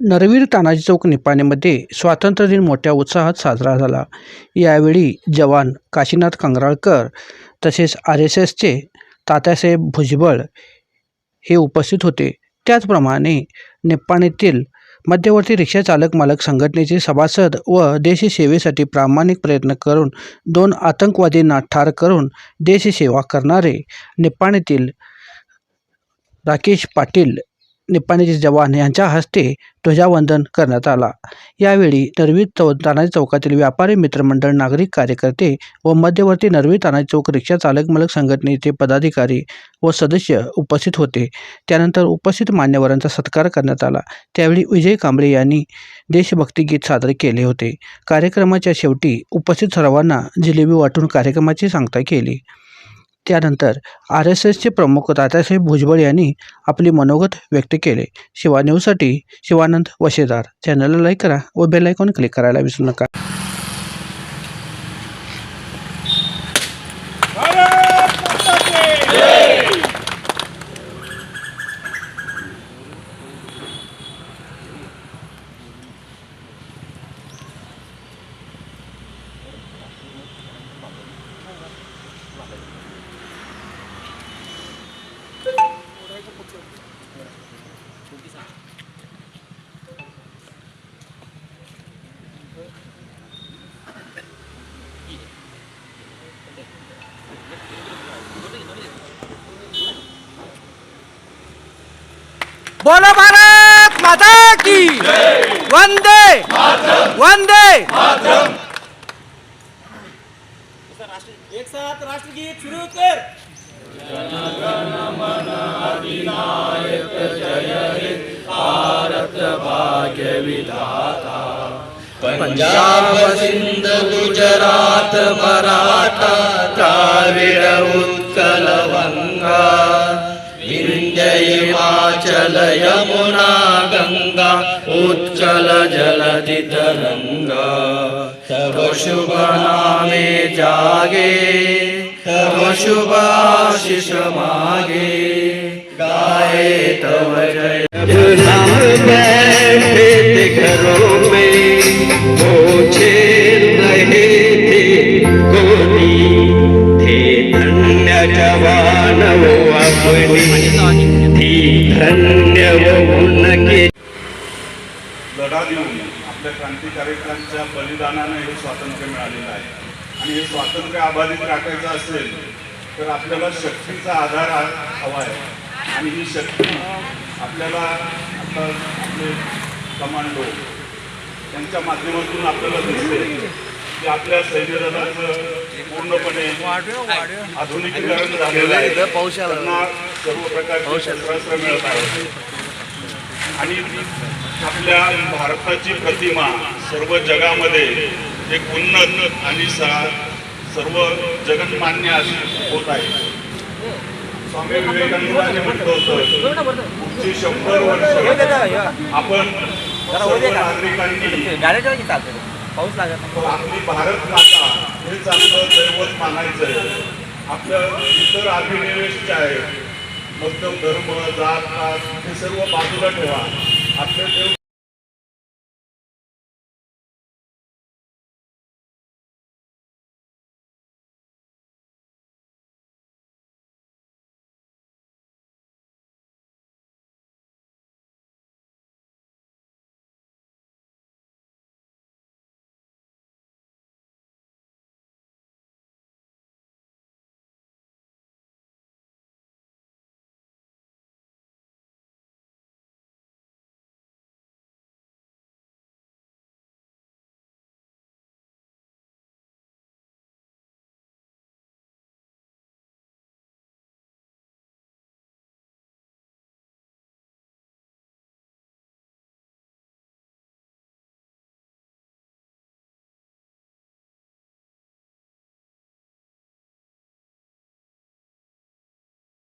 नरवीर तानाजी चौक निपाणीमध्ये स्वातंत्र्य दिन मोठ्या उत्साहात साजरा झाला. यावेळी जवान काशीनाथ कंगराळकर तसेच आर एस एसचे तात्यासाहेब भुजबळ हे उपस्थित होते. त्याचप्रमाणे निप्पाणीतील मध्यवर्ती रिक्षा चालक मालक संघटनेचे सभासद व देशसेवेसाठी प्रामाणिक प्रयत्न करून दोन आतंकवादींना ठार करून देशसेवा करणारे निपाणीतील राकेश पाटील निप्पाणीचे जवान यांच्या हस्ते ध्वजावंदन करण्यात आला. यावेळी नरवी चौ तानाजी चौकातील व्यापारी मित्रमंडळ नागरिक कार्यकर्ते व मध्यवर्ती नरवी तानाजी चौक रिक्षा चालक मालक संघटनेचे पदाधिकारी व सदस्य उपस्थित होते. त्यानंतर उपस्थित मान्यवरांचा सत्कार करण्यात आला. त्यावेळी विजय कांबळे यांनी देशभक्ती गीत सादर केले होते. कार्यक्रमाच्या शेवटी उपस्थित सर्वांना जिलेबी वाटून कार्यक्रमाची सांगता केली. त्यानंतर आर एस एसचे प्रमुख दादासाहेब भुजबळ यांनी आपले मनोगत व्यक्त केले. शिवा न्यूजसाठी शिवानंद वशेदार. चॅनलला लाईक करा व बेल आयकॉन क्लिक करायला विसरू नका. बोलो भारत माता की। वंदे। वंदे। एक साथ राष्ट्रगीत शुरू कर। पंजाब सिंध गुजरात मराठा द्राविड उत्कल वंगा विंध्य हिमाचल यमुना गंगा उत्कल जलधि तरंगा तव शुभ नामे जागे तव शुभ आशीष मागे गाए तव जय नाम बैठे थे घरों में पूछे रहे थे गोली थे धन्य जवान वो अपनी थी धन्य वो उनके लढा देऊन आपल्या क्रांतिकारकांच्या बलिदानाने हे स्वातंत्र्य मिळालेलं आहे. आणि हे स्वातंत्र्य अबाधित राखायचं असेल तर आपल्याला शक्तीचा आधार हवा आहे. आणि ही शक्ती आपल्याला आता आपले कमांडो यांच्या माध्यमातून आपल्याला दिसते की आपल्या सैन्य दलाचं पूर्णपणे आधुनिकीकरण झालेलं आहे. त्यांना सर्व प्रकारचे शस्त्रास्त्र मिळत आहेत. आणि आपल्या भारताची प्रतिमा सर्व जगामध्ये एक उन्नत आणि सर्व जगन्मान्य अशी होत आहे. स्वामी विवेकानंदांनी म्हटलं होतं पुढची शंभर वर्ष आपण सर्व नागरिकांनी पाऊस लागत आपली भारत माता हे चांगलं दैवत मानायचंय. आपलं इतर अभिनिवेश जे आहे मग धर्म जात पात हे सर्व बाजूला ठेवा. आपलं देव